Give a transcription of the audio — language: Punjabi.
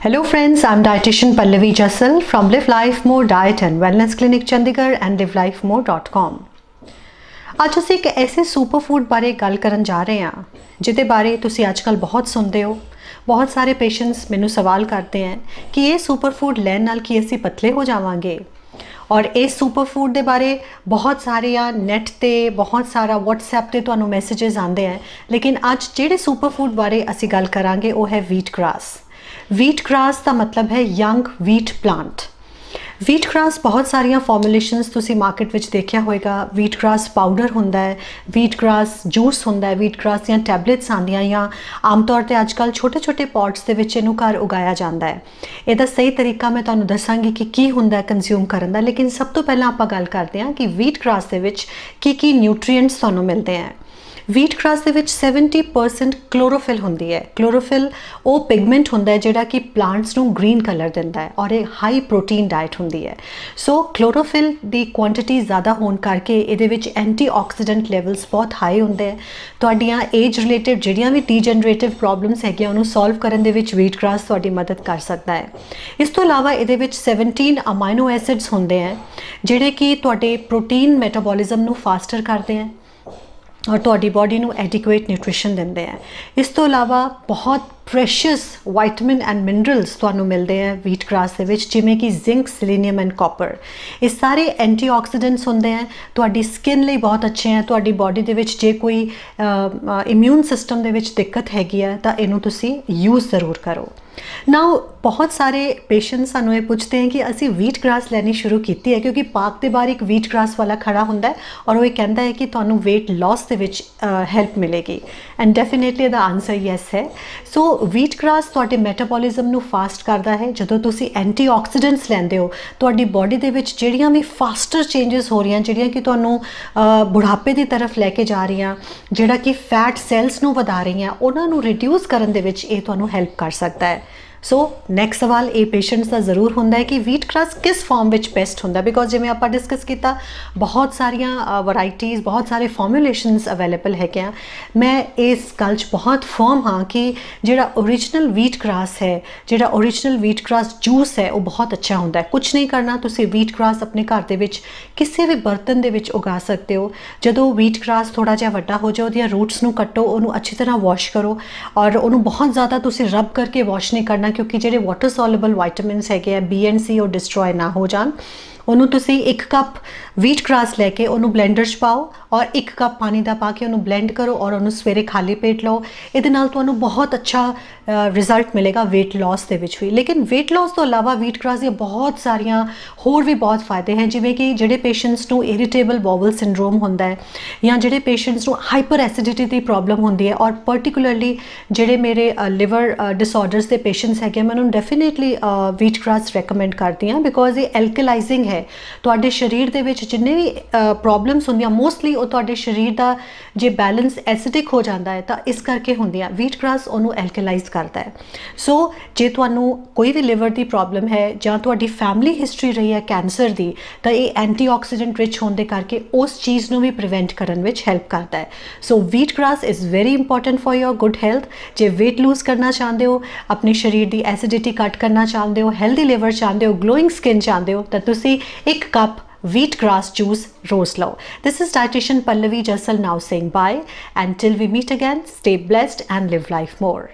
Hello friends, I'm dietitian Pallavi Jassal from Live Life More Diet and Wellness Clinic Chandigarh and livelifemore.com. ਅੱਜ ਅਸੀਂ ਇੱਕ ਐਸੇ ਸੁਪਰ ਫੂਡ ਬਾਰੇ ਗੱਲ ਕਰਨ ਜਾ ਰਹੇ ਹਾਂ ਜਿਹਦੇ ਬਾਰੇ ਤੁਸੀਂ ਅੱਜਕੱਲ ਬਹੁਤ ਸੁਣਦੇ ਹੋ ਬਹੁਤ ਸਾਰੇ ਪੇਸ਼ੈਂਟਸ ਮੈਨੂੰ ਸਵਾਲ ਕਰਦੇ ਹਨ ਕਿ ਇਹ ਸੁਪਰ ਫੂਡ ਲੈਣ ਨਾਲ ਕੀ ਅਸੀਂ ਪਤਲੇ ਹੋ ਜਾਵਾਂਗੇ ਔਰ ਇਸ ਸੁਪਰ ਫੂਡ ਦੇ ਬਾਰੇ ਬਹੁਤ ਸਾਰੇ ਆ ਨੈਟ ਤੇ ਬਹੁਤ ਸਾਰਾ WhatsApp ਤੇ ਤੁਹਾਨੂੰ ਮੈਸੇजेस ਆਉਂਦੇ ਆ ਲੇਕਿਨ ਅੱਜ ਜਿਹੜੇ ਸੁਪਰ ਫੂਡ ਬਾਰੇ ਅਸੀਂ ਗੱਲ ਕਰਾਂਗੇ ਉਹ ਹੈ ਵੀਟ ਗ੍ਰਾਸ ਵੀਟ ਗ੍ਰਾਸ ਦਾ ਮਤਲਬ ਹੈ young wheat plant wheat grass ਬਹੁਤ ਸਾਰੀਆਂ ਫਾਰਮੂਲੇਸ਼ਨਸ ਤੁਸੀਂ ਮਾਰਕੀਟ ਵਿੱਚ ਦੇਖਿਆ ਹੋਵੇਗਾ ਵੀਟ ਗ੍ਰਾਸ ਪਾਊਡਰ ਹੁੰਦਾ ਹੈ ਵੀਟ ਗ੍ਰਾਸ ਜੂਸ ਹੁੰਦਾ ਹੈ ਵੀਟ ਗ੍ਰਾਸ ਦੀਆਂ ਟੈਬਲੇਟਸ ਆਉਂਦੀਆਂ ਜਾਂ ਆਮ ਤੌਰ ਤੇ ਅੱਜਕੱਲ ਛੋਟੇ-ਛੋਟੇ ਪੌਟਸ ਦੇ ਵਿੱਚ ਇਹਨੂੰ ਘਰ ਉਗਾਇਆ ਜਾਂਦਾ ਹੈ। ਇਹਦਾ ਸਹੀ ਤਰੀਕਾ ਮੈਂ ਤੁਹਾਨੂੰ ਦੱਸਾਂਗੀ ਕਿ ਕੀ ਹੁੰਦਾ ਹੈ ਕੰਜ਼ਿਊਮ ਕਰਨ ਦਾ। ਲੇਕਿਨ ਸਭ ਤੋਂ ਪਹਿਲਾਂ ਆਪਾਂ ਗੱਲ ਕਰਦੇ ਹਾਂ ਕਿ ਵੀਟ ਗ੍ਰਾਸ ਦੇ ਵਿੱਚ ਕੀ ਕੀ ਨਿਊਟ੍ਰੀਐਂਟਸ ਤੁਹਾਨੂੰ ਮਿਲਦੇ ਹਨ ਵੀਟ ਗ੍ਰਾਸ ਦੇ ਵਿੱਚ 70% ਕਲੋਰੋਫਿਲ ਹੁੰਦੀ ਹੈ। ਕਲੋਰੋਫਿਲ ਉਹ ਪਿਗਮੈਂਟ ਹੁੰਦਾ ਹੈ ਜਿਹੜਾ ਕਿ ਪਲਾਂਟਸ ਨੂੰ ਗ੍ਰੀਨ ਕਲਰ ਦਿੰਦਾ ਹੈ ਔਰ ਇਹ ਹਾਈ ਪ੍ਰੋਟੀਨ ਡਾਈਟ ਹੁੰਦੀ ਹੈ। ਸੋ ਕਲੋਰੋਫਿਲ ਦੀ ਕੁਆਂਟੀਟੀ ਜ਼ਿਆਦਾ ਹੋਣ ਕਰਕੇ ਇਹਦੇ ਵਿੱਚ ਐਂਟੀਆਕਸੀਡੈਂਟ ਲੈਵਲਸ ਬਹੁਤ ਹਾਈ ਹੁੰਦੇ ਹੈ। ਤੁਹਾਡੀਆਂ ਏਜ ਰਿਲੇਟਡ ਜਿਹੜੀਆਂ ਵੀ ਡੀਜਨਰੇਟਿਵ ਪ੍ਰੋਬਲਮਸ ਹੈਗੀਆਂ, ਉਹਨੂੰ ਸੋਲਵ ਕਰਨ ਦੇ ਵਿੱਚ ਵੀਟ ਗ੍ਰਾਸ ਤੁਹਾਡੀ ਮਦਦ ਕਰ ਸਕਦਾ ਹੈ। ਇਸ ਤੋਂ ਇਲਾਵਾ ਇਹਦੇ ਵਿੱਚ 17 ਅਮਾਈਨੋ ਐਸਿਡਸ ਹੁੰਦੇ ਹੈ, ਜਿਹੜੇ ਕਿ ਤੁਹਾਡੇ ਪ੍ਰੋਟੀਨ ਮੈਟਾਬੋਲਿਜ਼ਮ ਨੂੰ ਫਾਸਟਰ ਕਰਦੇ ਹੈ। ਔਰ ਤੁਹਾਡੀ ਬਾਡੀ ਨੂੰ ਐਡਿਕੁਏਟ ਨਿਊਟ੍ਰੀਸ਼ਨ ਦਿੰਦੇ ਆ। ਇਸ ਤੋਂ ਇਲਾਵਾ ਬਹੁਤ ਪ੍ਰੈਸ਼ੀਅਸ ਵਿਟਾਮਿਨ ਐਂਡ ਮਿਨਰਲਸ ਤੁਹਾਨੂੰ ਮਿਲਦੇ ਆ ਵੀਟ ਗ੍ਰਾਸ ਦੇ ਵਿੱਚ, ਜਿਵੇਂ ਕਿ ਜ਼ਿੰਕ ਸੈਲੇਨੀਅਮ ਐਂਡ ਕਾਪਰ ਇਹ ਸਾਰੇ ਐਂਟੀਆਕਸੀਡੈਂਟਸ ਹੁੰਦੇ ਆ। ਤੁਹਾਡੀ ਸਕਿਨ ਲਈ ਬਹੁਤ ਅੱਛੇ ਆ। ਤੁਹਾਡੀ ਬਾਡੀ ਦੇ ਵਿੱਚ ਜੇ ਕੋਈ ਇਮਿਊਨ ਸਿਸਟਮ ਦੇ ਵਿੱਚ ਦਿੱਕਤ ਹੈਗੀ ਆ, ਤਾਂ ਇਹਨੂੰ ਤੁਸੀਂ ਯੂਜ਼ ਜ਼ਰੂਰ ਕਰੋ। ਨਾਓ ਬਹੁਤ ਸਾਰੇ ਪੇਸ਼ੈਂਟਸ ਸਾਨੂੰ ਇਹ ਪੁੱਛਦੇ ਹਨ ਕਿ ਅਸੀਂ ਵੀਟ ਗ੍ਰਾਸ ਲੈਣੀ ਸ਼ੁਰੂ ਕੀਤੀ ਹੈ ਕਿਉਂਕਿ ਪਾਰਕ ਦੇ ਬਾਹਰ ਇੱਕ ਵੀਟ ਗ੍ਰਾਸ ਵਾਲਾ ਖੜਾ ਹੁੰਦਾ ਹੈ ਔਰ ਉਹ ਇਹ ਕਹਿੰਦਾ ਹੈ ਕਿ ਤੁਹਾਨੂੰ weight loss ਦੇ ਵਿੱਚ ਹੈਲਪ ਮਿਲੇਗੀ ਐਂਡ ਡੈਫੀਨਿਟਲੀ ਦਾ ਆਨਸਰ ਯੈਸ ਹੈ ਸੋ ਵੀਟ ਗ੍ਰਾਸ ਤੁਹਾਡੇ ਮੈਟਾਬੋਲਿਜ਼ਮ ਨੂੰ ਫਾਸਟ ਕਰਦਾ ਹੈ ਜਦੋਂ ਤੁਸੀਂ ਐਂਟੀਆਕਸੀਡੈਂਟਸ ਲੈਂਦੇ ਹੋ ਤੁਹਾਡੀ ਬਾਡੀ ਦੇ ਵਿੱਚ ਜਿਹੜੀਆਂ ਵੀ ਫਾਸਟਰ ਚੇਂਜਸ ਹੋ ਰਹੀਆਂ ਜਿਹੜੀਆਂ ਕਿ ਤੁਹਾਨੂੰ ਬੁਢਾਪੇ ਦੀ ਤਰਫ ਲੈ ਕੇ ਜਾ ਰਹੀਆਂ ਜਿਹੜਾ ਕਿ ਫੈਟ ਸੈਲਸ ਨੂੰ ਵਧਾ ਰਹੀਆਂ ਉਹਨਾਂ ਨੂੰ ਰਿਡਿਊਸ ਕਰਨ ਦੇ ਵਿੱਚ ਇਹ ਤੁਹਾਨੂੰ ਹੈਲਪ ਕਰ ਸਕਦਾ ਹੈ ਸੋ ਨੈਕਸਟ ਸਵਾਲ ਇਹ ਪੇਸ਼ੈਂਟਸ ਦਾ ਜ਼ਰੂਰ ਹੁੰਦਾ ਹੈ ਕਿ ਵੀਟ ਗ੍ਰਾਸ ਕਿਸ ਫਾਰਮ ਵਿੱਚ ਬੈਸਟ ਹੁੰਦਾ? ਬਿਕੋਜ਼ ਜਿਵੇਂ ਆਪਾਂ ਡਿਸਕਸ ਕੀਤਾ, ਬਹੁਤ ਸਾਰੀਆਂ ਵੈਰਾਈਟੀਆਂ ਬਹੁਤ ਸਾਰੇ ਫਾਰਮੂਲੇਸ਼ਨਸ ਅਵੇਲੇਬਲ ਹੈਗੇ ਆ। ਮੈਂ ਇਸ ਗੱਲ 'ਚ ਬਹੁਤ ਫਰਮ ਹਾਂ ਕਿ ਜਿਹੜਾ origignal ਵੀਟ ਗ੍ਰਾਸ ਹੈ, ਜਿਹੜਾ origignal ਵੀਟ ਗ੍ਰਾਸ ਜੂਸ ਹੈ, ਉਹ ਬਹੁਤ ਅੱਛਾ ਹੁੰਦਾ ਹੈ। ਕੁਝ ਨਹੀਂ ਕਰਨਾ, ਤੁਸੀਂ ਵੀਟ ਗ੍ਰਾਸ ਆਪਣੇ ਘਰ ਦੇ ਵਿੱਚ ਕਿਸੇ ਵੀ ਬਰਤਨ ਦੇ ਵਿੱਚ ਉਗਾ ਸਕਦੇ ਹੋ। ਜਦੋਂ ਵੀਟ ਗ੍ਰਾਸ ਥੋੜਾ ਜਿਹਾ ਵੱਡਾ ਹੋ ਜਾਏ, ਉਹਦੀਆਂ ਰੂਟਸ ਨੂੰ ਕੱਟੋ, ਉਹਨੂੰ ਅੱਛੀ ਤਰ੍ਹਾਂ ਵਾਸ਼ ਕਰੋ ਔਰ ਉਹਨੂੰ ਬਹੁਤ ਜ਼ਿਆਦਾ ਤੁਸੀਂ ਰਬ ਕਰਕੇ ਵਾਸ਼ ਨਹੀਂ ਕਰਨਾ ਕਿਉਂਕਿ ਜਿਹੜੇ ਵਾਟਰ ਸੋਲੂਬਲ ਵਿਟਾਮਿਨਸ ਹੈਗੇ ਆ ਬੀ ਐਂਡ ਸੀ ਉਹ ਡਿਸਟਰੋਏ ਨਾ ਹੋ ਜਾਣ। ਉਹਨੂੰ ਤੁਸੀਂ 1 ਕੱਪ ਵੀਟ ਗ੍ਰਾਸ ਲੈ ਕੇ ਉਹਨੂੰ ਬਲੈਂਡਰ 'ਚ ਪਾਓ ਔਰ 1 ਕੱਪ ਪਾਣੀ ਦਾ ਪਾ ਕੇ ਉਹਨੂੰ ਬਲੈਂਡ ਕਰੋ ਔਰ ਉਹਨੂੰ ਸਵੇਰੇ ਖਾਲੀ ਪੇਟ ਲਓ। ਇਹਦੇ ਨਾਲ ਤੁਹਾਨੂੰ ਬਹੁਤ ਅੱਛਾ ਰਿਜ਼ਲਟ ਮਿਲੇਗਾ weight loss ਦੇ ਵਿੱਚ ਵੀ। ਲੇਕਿਨ weight loss ਤੋਂ ਇਲਾਵਾ ਵੀਟ ਗ੍ਰਾਸ ਦੀਆਂ ਬਹੁਤ ਸਾਰੀਆਂ ਹੋਰ ਵੀ ਬਹੁਤ ਫਾਇਦੇ ਹਨ। ਜਿਵੇਂ ਕਿ ਜਿਹੜੇ ਪੇਸ਼ੈਂਟਸ ਨੂੰ ਇਰੀਟੇਬਲ ਬਾਵਲ ਸਿੰਡਰੋਮ ਹੁੰਦਾ ਹੈ ਜਾਂ ਜਿਹੜੇ ਪੇਸ਼ੈਂਟਸ ਨੂੰ ਹਾਈਪਰ ਐਸਿਡਿਟੀ ਦੀ ਪ੍ਰੋਬਲਮ ਹੁੰਦੀ ਹੈ ਔਰ ਪਾਰਟਿਕੂਲਰਲੀ ਜਿਹੜੇ ਮੇਰੇ ਲਿਵਰ ਡਿਸਆਰਡਰਸ ਦੇ ਪੇਸ਼ੈਂਟਸ ਹੈਗੇ ਮੈਂ ਉਹਨਾਂ ਨੂੰ ਡੈਫੀਨਿਟਲੀ ਵੀਟ ਗ੍ਰਾਸ ਰეკਮੈਂਡ ਕਰਦੀ ਹਾਂ ਬਿਕੋਜ਼ ਇਹ ਐਲਕਲਾਈਜ਼ਿੰਗ ਹੈ। ਹੈ ਤੁਹਾਡੇ ਸਰੀਰ ਦੇ ਵਿੱਚ ਜਿੰਨੇ ਵੀ ਪ੍ਰੋਬਲਮਸ ਹੁੰਦੀਆਂ ਮੋਸਟਲੀ ਉਹ ਤੁਹਾਡੇ ਸਰੀਰ ਦਾ ਜੇ ਬੈਲੈਂਸ ਐਸਿਡਿਕ ਹੋ ਜਾਂਦਾ ਹੈ ਤਾਂ ਇਸ ਕਰਕੇ ਹੁੰਦੀਆਂ। ਵੀਟ ਗ੍ਰਾਸ ਉਹਨੂੰ ਐਲਕਲਾਈਜ਼ ਕਰਦਾ ਹੈ। ਸੋ ਜੇ ਤੁਹਾਨੂੰ ਕੋਈ ਵੀ ਲਿਵਰ ਦੀ ਪ੍ਰੋਬਲਮ ਹੈ ਜਾਂ ਤੁਹਾਡੀ ਫੈਮਿਲੀ ਹਿਸਟਰੀ ਰਹੀ ਹੈ ਕੈਂਸਰ ਦੀ, ਤਾਂ ਇਹ ਐਂਟੀਆਕਸੀਡੈਂਟ ਰਿਚ ਹੋਣ ਦੇ ਕਰਕੇ ਉਸ ਚੀਜ਼ ਨੂੰ ਵੀ ਪ੍ਰੀਵੈਂਟ ਕਰਨ ਵਿੱਚ ਹੈਲਪ ਕਰਦਾ ਹੈ। So wheat grass is very important for your good health ਜੇ weight lose ਕਰਨਾ ਚਾਹੁੰਦੇ ਹੋ, ਆਪਣੇ ਸਰੀਰ ਦੀ ਐਸਿਡਿਟੀ ਘਟ ਕਰਨਾ ਚਾਹੁੰਦੇ ਹੋ ਹੈਲਦੀ ਲਿਵਰ ਚਾਹੁੰਦੇ ਹੋ ਗਲੋਇੰਗ ਸਕਿਨ ਚਾਹੁੰਦੇ ਹੋ, ਤਾਂ ਤੁਸੀਂ 1 cup wheatgrass juice rose low. This is dietitian Pallavi Jassal now saying bye. Until we meet again, stay blessed and live life more.